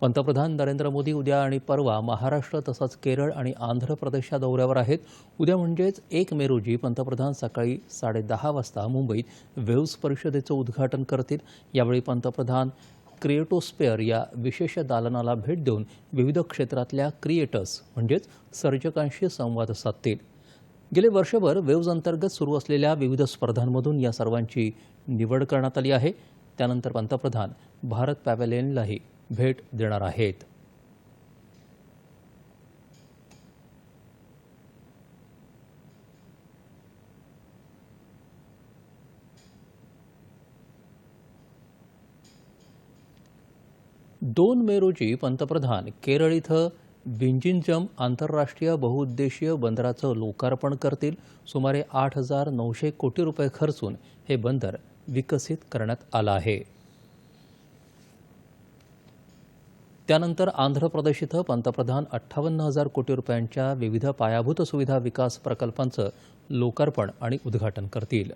पंतप्रधान नरेंद्र मोदी उद्या आणि परवा महाराष्ट्र तसंच केरळ आणि आंध्र प्रदेशच्या दौऱ्यावर आहेत. उद्या म्हणजेच एक मे रोजी पंतप्रधान सकाळी साडेदहा वाजता मुंबईत वेव्स परिषदेचं उद्घाटन करतील. यावेळी पंतप्रधान क्रिएटोस्पेअर या विशेष दालनाला भेट देऊन विविध क्षेत्रातल्या क्रिएटर्स म्हणजेच सर्जकांशी संवाद साधतील. गेले वर्षभर वेव्ज अंतर्गत सुरू असलेल्या विविध स्पर्धांमधून या सर्वांची निवड करण्यात आली आहे. त्यानंतर पंतप्रधान भारत पॅव्हेलियनलाही भेट देणार आहेत. दोन मे रोजी पंतप्रधान केरळ इथं विंजिंजम आंतरराष्ट्रीय बहुउद्देशीय बंदराचं लोकार्पण करतील. सुमारे आठ हजार नऊशे कोटी रुपये खर्चून हे बंदर विकसित करण्यात आलं आहे. त्यानंतर आंध्र प्रदेश इथं पंतप्रधान अठ्ठावन्न हजार कोटी रुपयांच्या विविध पायाभूत सुविधा विकास प्रकल्पांचं लोकार्पण आणि उद्घाटन करतील.